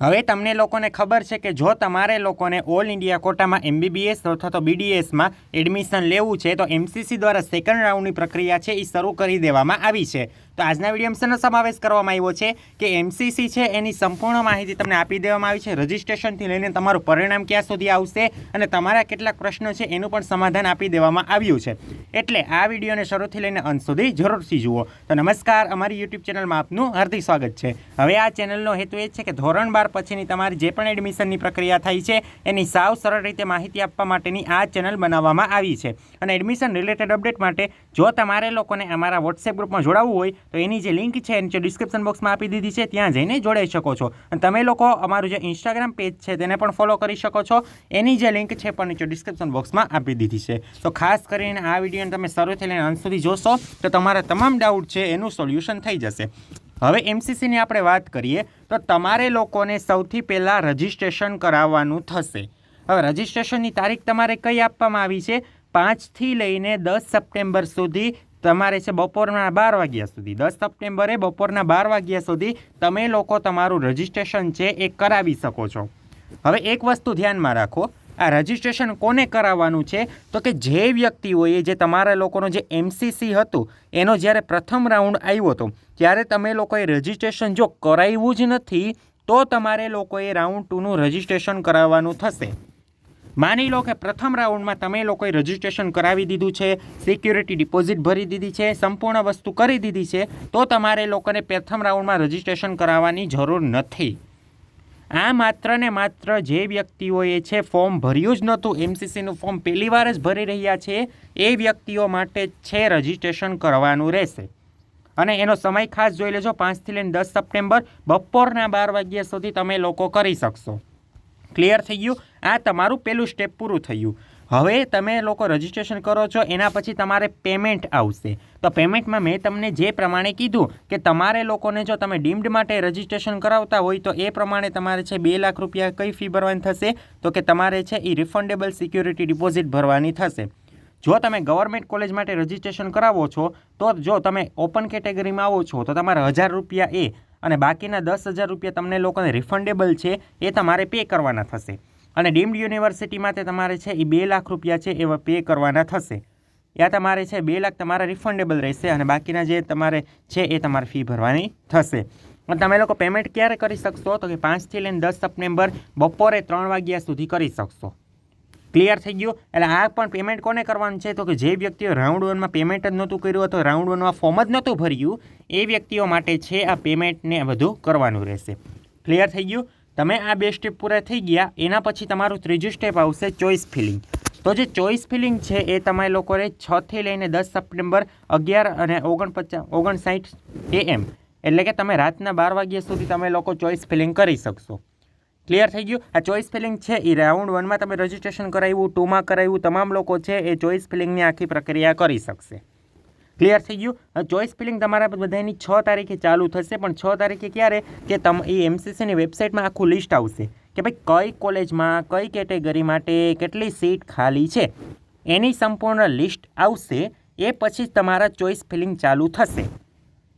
હવે તમને લોકોને ખબર છે કે જો તમારે લોકોને ઓલ ઇન્ડિયા કોટામાં એમબીબીએસ અથવા તો બીડીએસમાં એડમિશન લેવું છે, તો એમસીસી દ્વારા સેકન્ડ રાઉન્ડની પ્રક્રિયા છે એ શરૂ કરી દેવામાં આવી છે. તો આજના વીડિયો સમાવેશ કરવામાં આવ્યો છે કે એમસીસી છે એની સંપૂર્ણ માહિતી તમને આપી દેવામાં આવી છે. રજિસ્ટ્રેશનથી લઈને તમારું પરિણામ ક્યાં સુધી આવશે અને તમારા કેટલાક પ્રશ્નો છે એનું પણ સમાધાન આપી દેવામાં આવ્યું છે. એટલે આ વિડીયોને શરૂથી લઈને અંત સુધી જરૂરથી જુઓ. તો નમસ્કાર, અમારી યુટ્યુબ ચેનલમાં આપનું હાર્દિક સ્વાગત છે. હવે આ ચેનલનો હેતુ એ છે કે ધોરણ બાર પછીની તમારી જે પણ એડમિશનની પ્રક્રિયા થઈ છે, એની સાવ સરળ રીતે માહિતી આપવા માટેની આ ચેનલ બનાવવામાં આવી છે. અને એડમિશન રિલેટેડ અપડેટ માટે જો તમારે લોકોને અમારા વોટ્સએપ ગ્રુપમાં જોડાવવું હોય તો એની જે લિંક છે નીચે ડિસ્ક્રિપ્શન બોક્સમાં આપી દીધી છે, ત્યાં જઈને જોડાઈ શકો છો. અને તમે લોકો અમારું જે ઇન્સ્ટાગ્રામ પેજ છે, તેને પણ ફોલો કરી શકો છો. એની જે લિંક છે પણ નીચે ડિસ્ક્રિપ્શન બોક્સમાં આપી દીધી છે. તો ખાસ કરીને આ વિડીયોને તમે શરૂથી લઈને અંત સુધી જોશો, તો તમારા તમામ ડાઉટ છે, એનું સોલ્યુશન થઈ જશે. હવે એમસીસીની આપણે વાત કરીએ, તો તમારે લોકોને સૌથી પહેલાં રજિસ્ટ્રેશન કરાવવાનું થશે. હવે રજિસ્ટ્રેશનની તારીખ તમારે કઈ આપવામાં આવી છે? પાંચથી લઈને દસ સપ્ટેમ્બર સુધી તમારે છે બપોરના બાર વાગ્યા સુધી. દસ સપ્ટેમ્બરે બપોરના બાર વાગ્યા સુધી તમે લોકો તમારું રજિસ્ટ્રેશન છે એ કરાવી શકો છો. હવે એક વસ્તુ ધ્યાનમાં રાખો. આ રજિસ્ટ્રેશન કોને કરાવવાનું છે? તો કે જે વ્યક્તિઓએ જે તમારા લોકોનો જે એમસીસી હતું, એનો જ્યારે પ્રથમ રાઉન્ડ આવ્યો હતો, ત્યારે તમે લોકોએ રજિસ્ટ્રેશન જો કરાવ્યું જ નથી, તો તમારે લોકોએ રાઉન્ડ ટુનું રજિસ્ટ્રેશન કરાવવાનું થશે. માની લો કે પ્રથમ રાઉન્ડમાં તમે લોકોએ રજિસ્ટ્રેશન કરાવી દીધું છે સિક્યુરિટી ડિપોઝિટ ભરી દીધી છે, સંપૂર્ણ વસ્તુ કરી દીધી છે, તો તમારે લોકોને પ્રથમ રાઉન્ડમાં રજિસ્ટ્રેશન કરાવવાની જરૂર નથી. આ માત્ર ને માત્ર જે વ્યક્તિઓએ છે ફોર્મ ભર્યું જ નહોતું એમસીસીનું ફોર્મ પહેલી વાર જ ભરી રહ્યા છે, એ વ્યક્તિઓ માટે છે રજિસ્ટ્રેશન કરવાનું રહેશે. અને એનો સમય ખાસ જોઈ લેજો, પાંચથી લઈને દસ સપ્ટેમ્બર, બપોરના બાર વાગ્યા સુધી તમે લોકો કરી શકશો. ક્લિયર થઈ ગયું. આ તમારું પહેલું સ્ટેપ પૂરું થયું હવે તમે લોકો રજિસ્ટ્રેશન કરો છો, એના પછી તમારે પેમેન્ટ આવશે. તો પેમેન્ટમાં મેં તમને જે પ્રમાણે કીધું કે તમારે લોકોને જો તમે ડીમ્ડ માટે રજિસ્ટ્રેશન કરાવતા હોય તો એ પ્રમાણે તમારે છે બે લાખ રૂપિયા કઈ ફી ભરવાની થશે? તો કે તમારે છે એ રિફંડેબલ સિક્યુરિટી ડિપોઝિટ ભરવાની થશે. જો તમે ગવર્મેન્ટ કોલેજ માટે રજિસ્ટ્રેશન કરાવો છો, તો જો તમે ઓપન કેટેગરીમાં આવો છો, તો તમારે હજાર રૂપિયા એ અને બાકીના દસ હજાર રૂપિયા તમને લોકોને રિફંડેબલ છે, એ તમારે પે કરવાના થશે. અને ડીમ્ડ યુનિવર્સિટી માટે તમારે છે એ બે લાખ રૂપિયા છે એવા પે કરવાના થશે. યા તમારે છે બે લાખ તમારા રિફંડેબલ રહેશે અને બાકીના જે તમારે છે એ તમારે ફી ભરવાની થશે. તમે લોકો પેમેન્ટ ક્યારે કરી શકશો? તો કે પાંચથી લઈને દસ સપ્ટેમ્બર બપોરે ત્રણ વાગ્યા સુધી કરી શકશો. ક્લિયર થઈ ગયું. એટલે આ પણ પેમેન્ટ કોને કરવાનું છે? તો કે જે વ્યક્તિઓ રાઉન્ડ વનમાં પેમેન્ટ જ નહોતું કર્યું અથવા રાઉન્ડ વનમાં ફોર્મ જ નહોતું ભર્યું, એ વ્યક્તિઓ માટે છે આ પેમેન્ટને બધું કરવાનું રહેશે. ક્લિયર થઈ ગયું? તમે આ બે સ્ટેપ પૂરા થઈ ગયા, એના પછી તમારું ત્રીજું સ્ટેપ આવશે ચોઇસ ફિલિંગ તો જે ચોઇસ ફિલિંગ છે, એ તમે લોકોને છથી લઈને દસ સપ્ટેમ્બર અગિયાર અને ઓગણપચાસ, ઓગણસાઠ એએમ એટલે કે તમે રાતના બાર વાગ્યા સુધી તમે લોકો ચોઇસ ફિલિંગ કરી શકશો. ક્લિયર થઈ ગયું? આ ચોઇસ ફિલિંગ છે એ રાઉન્ડ વનમાં તમે રજીસ્ટ્રેશન કરાવ્યું ટુમાં કરાવ્યું, તમામ લોકો છે, એ ચોઇસ ફિલિંગની આખી પ્રક્રિયા કરી શકશે. ક્લિયર થઈ ગયું? ચોઇસ ફિલિંગ તમારા બધાની છ તારીખે ચાલુ થશે, પણ છ તારીખે ક્યારે? કે તમ એ એમસીસીની વેબસાઇટમાં આખું લિસ્ટ આવશે કે ભાઈ કઈ કોલેજમાં કઈ કેટેગરી માટે કેટલી સીટ ખાલી છે. એની સંપૂર્ણ લિસ્ટ આવશે, એ પછી જ તમારા ચોઇસ ફિલિંગ ચાલુ થશે.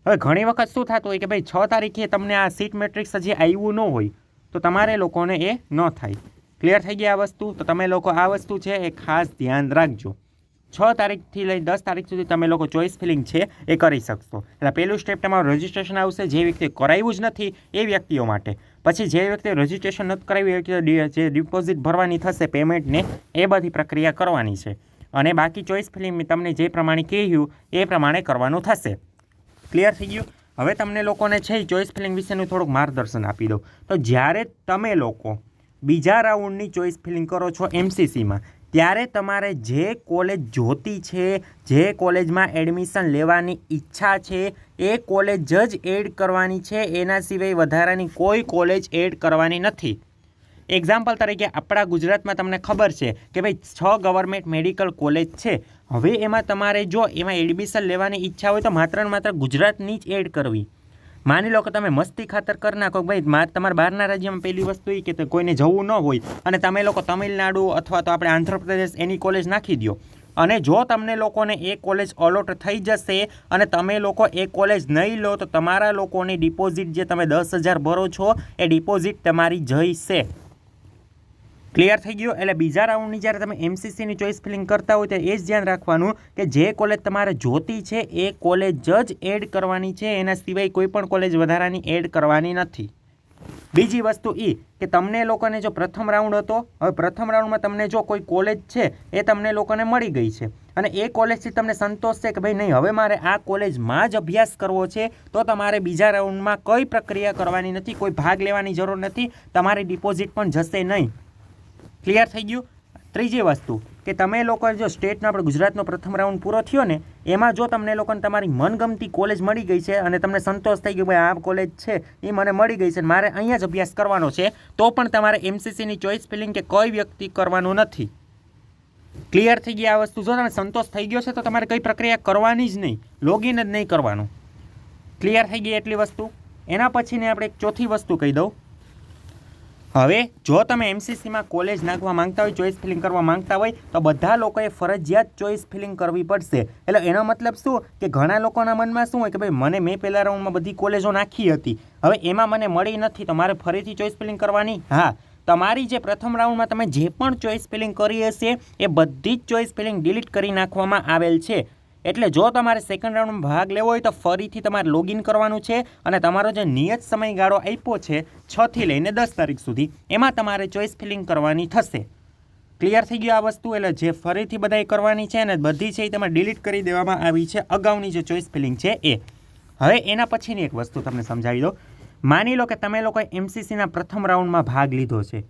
હવે ઘણી વખત શું થતું હોય કે ભાઈ છ તારીખે તમને આ સીટ મેટ્રિક્સ હજી આવ્યું ન હોય તો તમારે લોકોને એ ન થાય. ક્લિયર થઈ ગઈ આ વસ્તુ? તો તમે લોકો આ વસ્તુ છે એ ખાસ ધ્યાન રાખજો. છ તારીખથી લઈ દસ તારીખ સુધી તમે લોકો ચોઇસ ફિલિંગ છે એ કરી શકશો. એટલે પહેલું સ્ટેપ તમારું રજિસ્ટ્રેશન આવશે. જે વ્યક્તિએ કરાવ્યું જ નથી એ વ્યક્તિઓ માટે. પછી જે વ્યક્તિએ રજિસ્ટ્રેશન નથી કરાવ્યું, એ જે ડિપોઝિટ ભરવાની થશે પેમેન્ટને એ બધી પ્રક્રિયા કરવાની છે. અને બાકી ચોઇસ ફિલિંગ તમને જે પ્રમાણે કહ્યું, એ પ્રમાણે કરવાનું થશે. ક્લિયર થઈ ગયું? હવે તમને લોકોને છે ચોઇસ ફિલિંગ વિશેનું થોડુંક માર્ગદર્શન આપી દઉં. તો જ્યારે તમે લોકો બીજા રાઉન્ડની ચોઇસ ફિલિંગ કરો છો એમસીસીમાં ત્યારે તમારે જે કોલેજ જોતી છે, જે કોલેજમાં એડમિશન લેવાની ઈચ્છા છે, એ કોલેજ જ એડ કરવાની છે. એના સિવાય વધારાની કોઈ કોલેજ એડ કરવાની નથી. એક્ઝામ્પલ તરીકે આપણા ગુજરાતમાં તમને ખબર છે કે ભાઈ છ ગવર્મેન્ટ મેડિકલ કોલેજ છે. હવે એમાં તમારે જો એમાં એડમિશન લેવાની ઈચ્છા હોય તો માત્ર ને માત્ર ગુજરાતની જ એડ કરવી. માની લો કે તમે મસ્તી ખાતર કરી નાખો ભાઈ મારે તમારા બહારના રાજ્યમાં પહેલી વસ્તુ એ કે કોઈને જવું ન હોય અને તમે લોકો તમિલનાડુ અથવા તો આપણે આંધ્રપ્રદેશ એની કોલેજ નાખી દો અને જો તમને લોકોને એ કોલેજ અલોટ થઈ જશે અને તમે લોકો એ કોલેજ નહીં લો તો તમારા લોકોની ડિપોઝિટ જે તમે દસ હજાર ભરો છો, એ ડિપોઝિટ તમારી જઈશે ક્લિયર થઈ ગયું. એટલે બીજા રાઉન્ડની જ્યારે તમે એમસીસીની ચોઈસ ફિલિંગ કરતા હોય તો એ જ ધ્યાન રાખવાનું કે જે કોલેજ તમારે જોતી છે એ કોલેજ જ એડ કરવાની છે. એના સિવાય કોઈ પણ કોલેજ વધારાની એડ કરવાની નથી. બીજી વસ્તુ એ કે તમને લોકોને જો પ્રથમ રાઉન્ડ હતો, હવે પ્રથમ રાઉન્ડમાં તમને જો કોઈ કોલેજ છે, એ તમને લોકોને મળી ગઈ છે. અને એ કોલેજથી તમને સંતોષ છે કે ભાઈ નહીં, હવે મારે આ કોલેજમાં જ અભ્યાસ કરવો છે, તો તમારે બીજા રાઉન્ડમાં કઈ પ્રક્રિયા કરવાની નથી, કોઈ ભાગ લેવાની જરૂર નથી, તમારી ડિપોઝિટ પણ જશે નહીં. ક્લિયર થઈ ગયું? ત્રીજી વસ્તુ, કે તમે લોકો જો સ્ટેટનો આપણે ગુજરાતનો પ્રથમ રાઉન્ડ પૂરો થયો ને, એમાં જો તમને લોકોને તમારી મનગમતી કોલેજ મળી ગઈ છે અને તમને સંતોષ થઈ ગયો ભાઈ આ કોલેજ છે, એ મને મળી ગઈ છે મારે અહીંયા જ અભ્યાસ કરવાનો છે, તો પણ તમારે એમસીસીની ચોઈસ ફિલિંગ કે કોઈ વ્યક્તિ કરવાનું નથી. ક્લિયર થઈ ગઈ આ વસ્તુ? જો તમે સંતોષ થઈ ગયો છે, તો તમારે કઈ પ્રક્રિયા કરવાની જ નહીં. લોગિન જ નહીં કરવાનું. ક્લિયર થઈ ગઈ એટલી વસ્તુ? એના પછીને આપણે એક ચોથી વસ્તુ કહી દઉં. હવે જો તમે એમસીસીમાં કોલેજ નાખવા માંગતા હોય ચોઈસ ફિલિંગ કરવા માંગતા હોય, તો બધા લોકોએ ફરજિયાત ચોઈસ ફિલિંગ કરવી પડશે. એટલે એનો મતલબ શું? કે ઘણા લોકોના મનમાં શું હોય કે ભાઈ, મને મેં પહેલા રાઉન્ડમાં બધી કોલેજો નાખી હતી. હવે એમાં મને મળી નથી, તો મારે ફરીથી ચોઈસ ફિલિંગ કરવાની? હા. તમારી જે પ્રથમ રાઉન્ડમાં તમે જે પણ ચોઈસ ફિલિંગ કરી હશે, એ બધી જ ચોઈસ ફિલિંગ ડિલીટ કરી નાખવામાં આવેલ છે. એટલે જો તમારે સેકન્ડ રાઉન્ડમાં ભાગ લેવો હોય તો ફરીથી તમારે લોગિન કરવાનું છે અને તમારો જે નિયત સમયગાળો આપ્યો છે છથી લઈને દસ તારીખ સુધી, એમાં તમારે ચોઈસ ફિલિંગ કરવાની થશે. ક્લિયર થઈ ગયું આ વસ્તુ, એટલે જે ફરીથી બધાએ કરવાની છે અને બધી છે એ તમારે ડિલીટ કરી દેવામાં આવી છે. અગાઉની જે ચોઈસ ફિલિંગ છે એ. હવે એના પછીની એક વસ્તુ તમને સમજાવી દો માની લો કે તમે લોકોએ એમસીસીના પ્રથમ રાઉન્ડમાં ભાગ લીધો છે.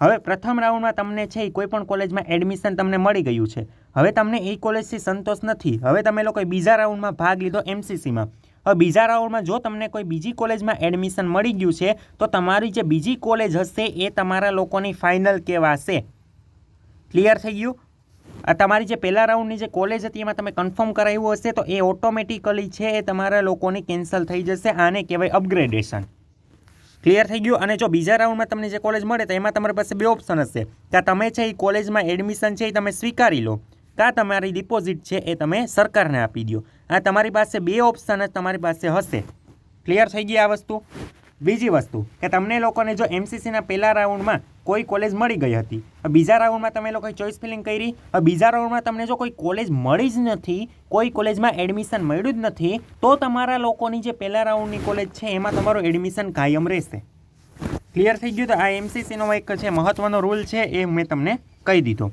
હવે પ્રથમ રાઉન્ડમાં તમને છે એ કોઈ પણ કોલેજમાં એડમિશન તમને મળી ગયું છે. હવે તમને એ કોલેજથી સંતોષ નથી. હવે તમે લોકોએ બીજા રાઉન્ડમાં ભાગ લીધો એમસીસીમાં હવે બીજા રાઉન્ડમાં જો તમને કોઈ બીજી કોલેજમાં એડમિશન મળી ગયું છે, તો તમારી જે બીજી કોલેજ હશે એ તમારા લોકોની ફાઇનલ કહેવાશે. ક્લિયર થઈ ગયું? તમારી જે પહેલા રાઉન્ડની જે કોલેજ હતી એમાં તમે કન્ફર્મ કરાવ્યું હશે, તો એ ઓટોમેટિકલી છે એ તમારા લોકોની કેન્સલ થઈ જશે, આને કહેવાય અપગ્રેડેશન ક્લિયર થઈ ગયું? અને જો બીજા રાઉન્ડમાં તમને જે કોલેજ મળે, તો એમાં તમારી પાસે બે ઓપ્શન હશે. કે તમે છે એ કોલેજમાં એડમિશન છે એ તમે સ્વીકારી લો. કાં તમારી ડિપોઝિટ છે એ તમે સરકારને આપી દો આ તમારી પાસે બે ઓપ્શન જ તમારી પાસે હશે. ક્લિયર થઈ ગઈ આ વસ્તુ? બીજી વસ્તુ, કે તમને લોકોને જો એમસીસીના પહેલા રાઉન્ડમાં કોઈ કોલેજ મળી ગઈ હતી બીજા રાઉન્ડમાં તમે લોકોએ ચોઈસ ફિલિંગ કરી બીજા રાઉન્ડમાં તમને જો કોઈ કોલેજ મળી જ નથી, કોઈ કોલેજમાં એડમિશન મળ્યું જ નથી, તો તમારા લોકોની જે પહેલા રાઉન્ડની કોલેજ છે, એમાં તમારું એડમિશન કાયમ રહેશે. ક્લિયર થઈ ગયું? તો આ એમસીસીનો એક છે મહત્ત્વનો રૂલ છે, એ મેં તમને કહી દીધો.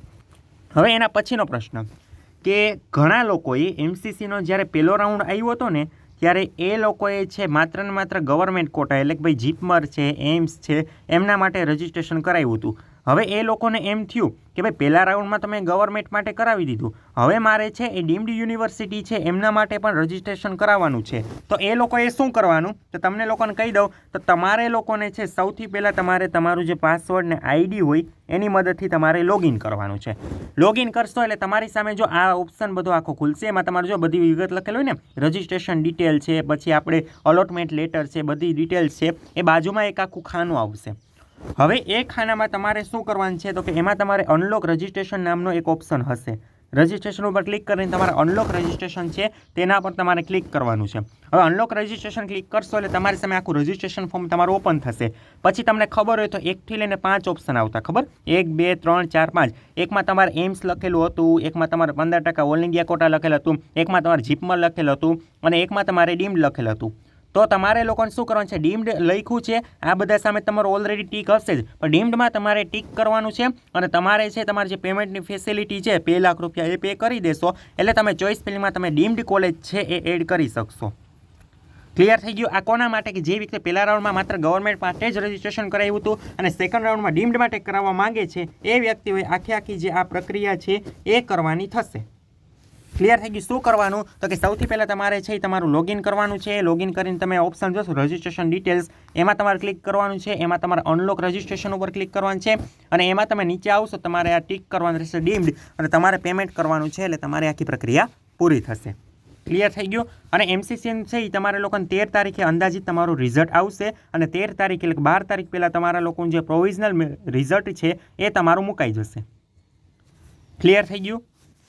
હવે એના પછીનો પ્રશ્ન. કે ઘણા લોકોએ એમસીસીનો જ્યારે પહેલો રાઉન્ડ આવ્યો હતો ને, ત્યારે એ લોકોએ છે માત્ર ને માત્ર ગવર્મેન્ટ કોટા એટલે કે ભાઈ જીપમર છે એમ્સ છે, એમના માટે રજીસ્ટ્રેશન કરાવ્યું હતું. હવે એ લોકોને એમ થયું કે ભાઈ, પહેલા રાઉન્ડમાં તમે ગવર્મેન્ટ માટે કરાવી દીધું. હવે મારે છે એ ડીમ્ડ યુનિવર્સિટી છે, એમના માટે પણ રજીસ્ટ્રેશન કરાવવાનું છે. તો એ લોકોએ શું કરવાનું? તો તમને લોકોને કહી દઉં, તો તમારે લોકોને છે, સૌથી પહેલાં તમારે તમારું જે પાસવર્ડ ને આઈડી હોય, એની મદદથી તમારે લોગિન કરવાનું છે. લોગિન કરશો એટલે તમારી સામે જો આ ઓપ્શન બધો આખો ખુલશે, એમાં તમારું જો બધી વિગત લખેલું હોય ને રજીસ્ટ્રેશન ડિટેલ છે, પછી આપણે અલોટમેન્ટ લેટર છે, બધી ડિટેલ્સ છે, એ બાજુમાં એક આખું ખાનું આવશે. હવે એ ખાનામાં તમારે શું કરવાનું છે? તો કે એમાં તમારે અનલોક રજિસ્ટ્રેશન નામનો એક ઓપ્શન હશે. રજિસ્ટ્રેશન ઉપર ક્લિક કરીને તમારે અનલોક રજિસ્ટ્રેશન છે, તેના પર તમારે ક્લિક કરવાનું છે. હવે અનલોક રજિસ્ટ્રેશન ક્લિક કરશો એટલે તમારી સામે આખું રજિસ્ટ્રેશન ફોર્મ તમારું ઓપન થશે. પછી તમને ખબર હોય તો એકથી લઈને પાંચ ઓપ્શન આવતા, ખબર? એક, બે, ત્રણ, ચાર, પાંચ. એકમાં તમારે એમ્સ લખેલું હતું, એકમાં તમારે પંદર ટકા ઓલ ઇન્ડિયા કોટા લખેલું હતું, એકમાં તમારે જીપમાં લખેલું હતું, અને એકમાં તમારે ડીમ્ડ લખેલું હતું. તો તમારે લોકોને શું કરવાનું છે? ડીમ્ડ લખ્યું છે. આ બધા સામે તમારું ઓલરેડી ટીક હશે જ. પણ ડીમ્ડમાં તમારે ટીક કરવાનું છે અને તમારે છે, તમારી જે પેમેન્ટની ફેસિલિટી છે, બે લાખ રૂપિયા એ પે કરી દેશો. એટલે તમે ચોઈસ ફિલ્ડમાં તમે ડીમ્ડ કોલેજ છે એ એડ કરી શકશો. ક્લિયર થઈ ગયું? આ કોના માટે? કે જે વ્યક્તિ પહેલા રાઉન્ડમાં માત્ર ગવર્મેન્ટ માટે જ રજીસ્ટ્રેશન કરાવ્યું હતું અને સેકન્ડ રાઉન્ડમાં ડીમ્ડ માટે કરાવવા માંગે છે, એ વ્યક્તિઓએ આખી આખી જે આ પ્રક્રિયા છે, એ કરવાની થશે. ક્લિયર થઈ ગયું. શું કરવાનું? તો કે સૌથી પહેલાં તમારે છે એ તમારું લોગિન કરવાનું છે. લોગિન કરીને તમે ઓપ્શન જોશો રજિસ્ટ્રેશન ડિટેલ્સ એમાં તમારે ક્લિક કરવાનું છે. એમાં તમારે અનલોક રજિસ્ટ્રેશન ઉપર ક્લિક કરવાનું છે. અને એમાં તમે નીચે આવશો, તમારે આ ટીક કરવાનું રહેશે ડીમ્ડ અને તમારે પેમેન્ટ કરવાનું છે, એટલે તમારી આખી પ્રક્રિયા પૂરી થશે. ક્લિયર થઈ ગયું? અને એમસીસી છે એ તમારે લોકોને તેર તારીખે અંદાજિત તમારું રિઝલ્ટ આવશે. અને તેર તારીખ એટલે બાર તારીખ પહેલાં તમારા લોકોનું જે પ્રોવિઝનલ રિઝલ્ટ છે, એ તમારું મુકાઈ જશે. ક્લિયર થઈ ગયું?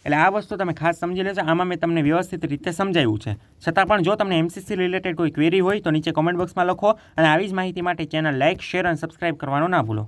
એટલે આ વસ્તુ તમે ખાસ સમજી લેજો. આમાં મેં તમને વ્યવસ્થિત રીતે સમજાવ્યું છે. છતાં પણ જો તમને એમસીસી રિલેટેડ કોઈ ક્વેરી હોય તો નીચે કોમેન્ટ બોક્સમાં લખો અને આવી જ માહિતી માટે ચેનલ લાઇક શેર અને સબસ્ક્રાઇબ કરવાનું ના ભૂલો.